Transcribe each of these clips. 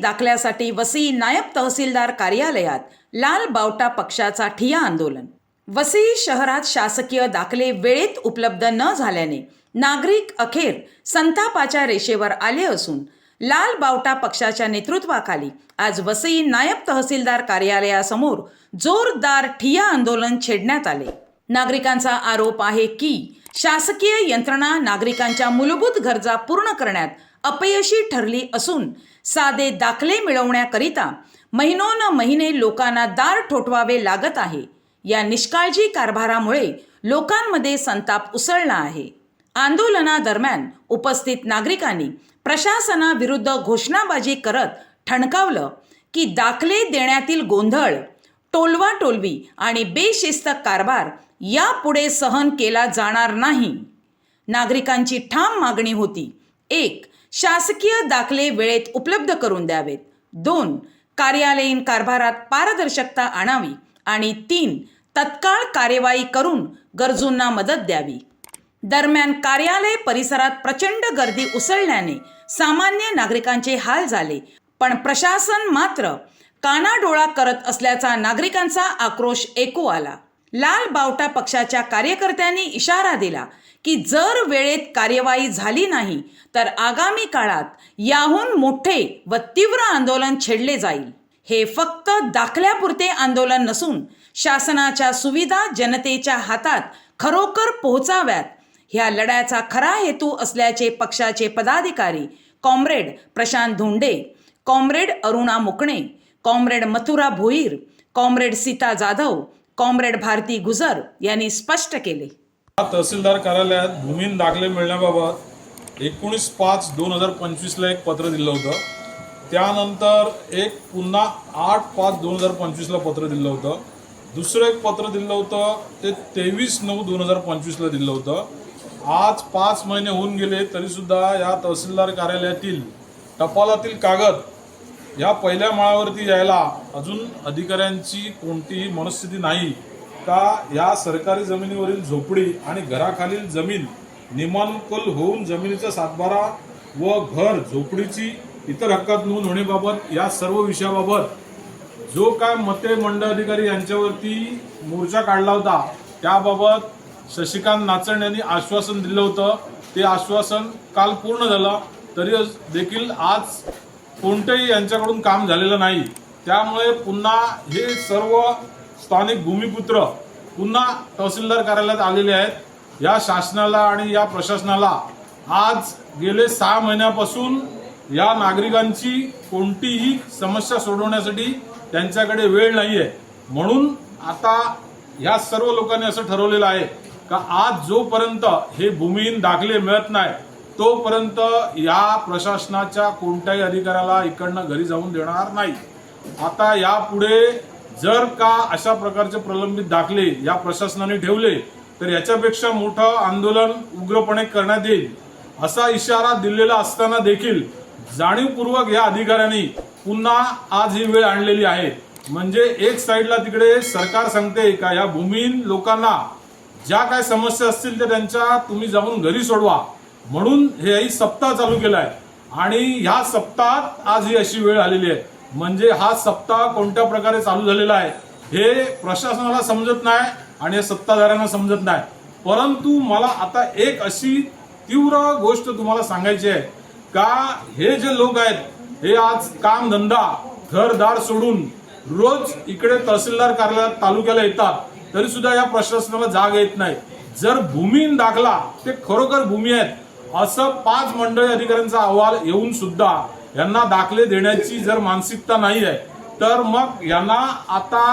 दाखल्यासाठी वसई नायब तहसीलदार कार्यालयात लाल बावटा पक्षाचा ठिया आंदोलन. वसई शहरात शासकीय दाखले वेळेत उपलब्ध न झाल्याने नागरिक अखेर संतापाच्या रेषेवर आले असून लाल बावटा पक्षाच्या नेतृत्वाखाली आज वसई नायब तहसीलदार कार्यालयासमोर जोरदार ठिया आंदोलन छेडण्यात आले. नागरिकांचा आरोप आहे की शासकीय यंत्रणा नागरिकांच्या मूलभूत गरजा पूर्ण करण्यात अपयशी ठरली असून साधे दाखले मिळवण्याकरिता महिनोन महिने लोकांना दार ठोठवावे लागत आहे. या निष्काळजी कारभारामुळे लोकांमध्ये संताप उसळला आहे. आंदोलनादरम्यान उपस्थित नागरिकांनी प्रशासनाविरुद्ध घोषणाबाजी करत ठणकावलं की दाखले देण्यातील गोंधळ टोलवा टोलवी आणि बेशिस्त कारभार यापुढे सहन केला जाणार नाही. नागरिकांची ठाम मागणी होती. एक शासकीय दाखले वेळेत उपलब्ध करून द्यावेत. दोन कार्यालयीन कारभारात पारदर्शकता आणावी आणि तीन तत्काळ कार्यवाही करून गरजूंना मदत द्यावी. दरम्यान कार्यालय परिसरात प्रचंड गर्दी उसळल्याने सामान्य नागरिकांचे हाल झाले पण प्रशासन मात्र कानाडोळा करत असल्याचा नागरिकांचा आक्रोश ऐकू आला. लाल बावटा पक्षाच्या कार्यकर्त्यांनी इशारा दिला की जर वेळेत कार्यवाही झाली नाही तर आगामी काळात याहून मोठे व तीव्र आंदोलन छेडले जाईल. हे फक्त दाखल्यापुरते आंदोलन नसून शासनाच्या सुविधा जनतेच्या हातात खरोखर पोहोचाव्यात. ह्या लढ्याचा खरा हेतू असल्याचे पक्षाचे पदाधिकारी comrade Prashant Dhonde comrade Aruna Mukane comrade Mathura Bhoir comrade Sita Jadhav comrade Bharati Gujar यांनी स्पष्ट केले. या तहसीलदार कार्यालयात भूमीन दाखले मिळण्याबाबत एकोणीस पाच दोन हजार पंचवीसला एक पत्र दिलं होतं. त्यानंतर एक पुन्हा आठ पाच दोन हजार पंचवीसला पत्र दिलं होतं. दुसरं एक पत्र दिलं होतं ते तेवीस नऊ दोन हजार पंचवीसला दिलं होतं. आज पाच महिने होऊन गेले तरीसुद्धा या तहसीलदार कार्यालयातील टपालातील कागद या पहिल्या माळावरती यायला अजून अधिकाऱ्यांची कोणतीही मनस्थिती नाही. का या सरकारी जमिनीवरील झोपडी आणि घराखालील जमीन निमानकल होऊन जमिनीचा सातबारा व घर झोपडीची इतर हक्कात नोंद होण्याबाबत या सर्व विषयाबाबत जो काय मते मंडळ अधिकारी यांच्यावरती मोर्चा काढला होता त्याबाबत शशिकांत नाचण यांनी आश्वासन दिलं होतं. ते आश्वासन काल पूर्ण झालं. तरी देखील आज कोणतंही यांच्याकडून काम झालेलं नाही. त्यामुळे पुन्हा हे सर्व स्थानिक भूमिपुत्र पुन्हा तहसीलदार कार्यालयात आलेले आहेत. या शासनाला आणि या प्रशासनाला आज गेले सहा महिन्यापासून या नागरिकांची कोणतीही समस्या सोडवण्यासाठी त्यांच्याकडे वेळ नाही आहे म्हणून आता ह्या सर्व लोकांनी असं ठरवलेलं आहे का आज जोपर्यंत हे भूमिहीन दाखले मिळत नाही तोपर्यंत या प्रशासनाच्या कोणत्याही अधिकाऱ्याला इकडनं घरी जाऊन देणार नाही. आता यापुढे जर का अशा प्रकारचे प्रलंबित दाखले या प्रशासनाने ठेवले तर याच्यापेक्षा मोठं आंदोलन उग्रपणे करण्यात येईल असा इशारा दिलेला असताना देखील जाणीवपूर्वक या अधिकाऱ्यांनी पुन्हा आज ही वेळ आणलेली आहे. म्हणजे एक साईडला तिकडे सरकार सांगते का या भूमीहीन लोकांना ज्या काय समस्या असतील त्या त्यांच्या तुम्ही जाऊन घरी सोडवा. म्हणून हे आई सप्ताह चालू केलाय. आणि ह्या सप्ताहात आज ही अशी वेळ आलेली आहे. म्हणजे हा सप्ताह कोणत्या प्रकारे चालू झालेला आहे हे प्रशासनाला समजत नाही आणि या सत्ताधाऱ्यांना समजत नाही. परंतु मला आता एक अशी तीव्र गोष्ट तुम्हाला सांगायची आहे. का हे जे लोक आहेत हे आज काम धंदा घरदार सोडून रोज इकडे तहसीलदार कार्यालयात तालुक्याला येतात तरी सुद्धा या प्रशासनाला जाग येत नाही. जर भूमीन दाखला ते खरोखर भूमी आहेत. असं पाच मंडळी अधिकाऱ्यांचा अहवाल येऊन सुद्धा यांना दाखले देण्याची जर मानसिकता नाही आहे तर मग यांना आता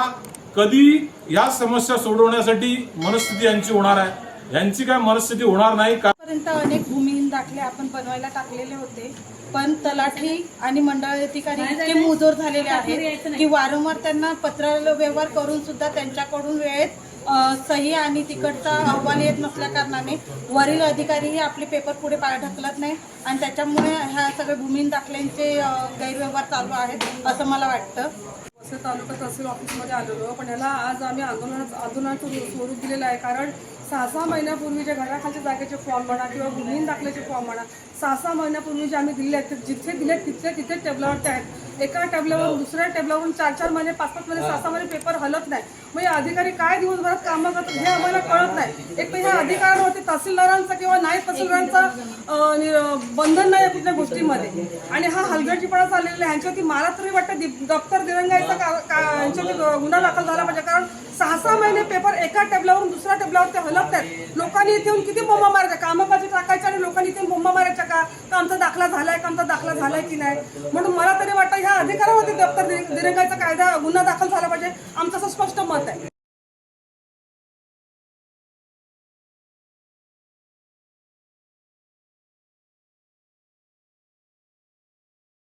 कधी या समस्या सोडवण्यासाठी मनस्थिती यांची होणार आहे? यांची काय मनस्थिती होणार नाही? का पर्यंत अनेक भूमिहीन दाखले आपण बनवायला टाकलेले होते पण तलाठी आणि मंडळ अधिकारी इतके मुजोर झालेले आहेत की वारंवार त्यांना पत्र व्यवहार करून सुद्धा त्यांच्याकडून वेळेत सही आणि तिकडचा अहवाल येत नसल्या कारणाने वरील अधिकारीही आपले पेपर पुढे पाय ढकलत नाही आणि त्याच्यामुळे ह्या सगळे भूमीन दाखल्यांचे गैरव्यवहार चालू आहेत असं मला वाटतं. वसई तालुका तहसील ऑफिसमध्ये आलेलो पण याला आज आम्ही आंदोलन आंदोलनाचं स्वरूप दिलेलं आहे. कारण सहा सहा महिन्यापूर्वी जे घराखालच्या जागेचे फॉर्म म्हणा किंवा भूमिहीन दाखल्याचे फॉर्म म्हणा सहा सहा महिन्यापूर्वी जे आम्ही दिले आहेत ते जिथे दिले तिथे टेबलावर ते आहेत. एका टेबलावरून दुसऱ्या टेबलावरून चार चार महिने पाच पाच महिने सहा सहा महिने पेपर हलत नाही. मग हे अधिकारी काय दिवसभरात कामं करतात हे आम्हाला कळत नाही. एक तर ह्या अधिकाऱ्यांवरती तहसीलदारांचा किंवा नायब तहसीलदारांचा बंधन नाही आहे कुठल्या गोष्टीमध्ये. आणि हा हलगर्जीपणा चाललेला आहे. ह्यांच्यावरती मला तरी वाटतं दि- दप्तर दिरंगाईचा का- का- यांच्यावरती गुन्हा दाखल झाला पाहिजे. कारण सहा सहा महिने पेपर एका टेबलावरून दुसऱ्या टेबलावर ते हलत आहेत लोकांनी इथे येऊन किती बोंबा मारायच्या कामकाजी टाकायच्या आणि लोकांनी इथे बोंबा मारायच्या का? का आमचा दाखला झालाय का आमचा दाखला झालाय की नाही? म्हणून मला तरी वाटतं ह्या अधिकारावरती दप्तर दिरंगाचा कायदा गुन्हा दाखल झाला पाहिजे. आमचं असं स्पष्ट मत आहे.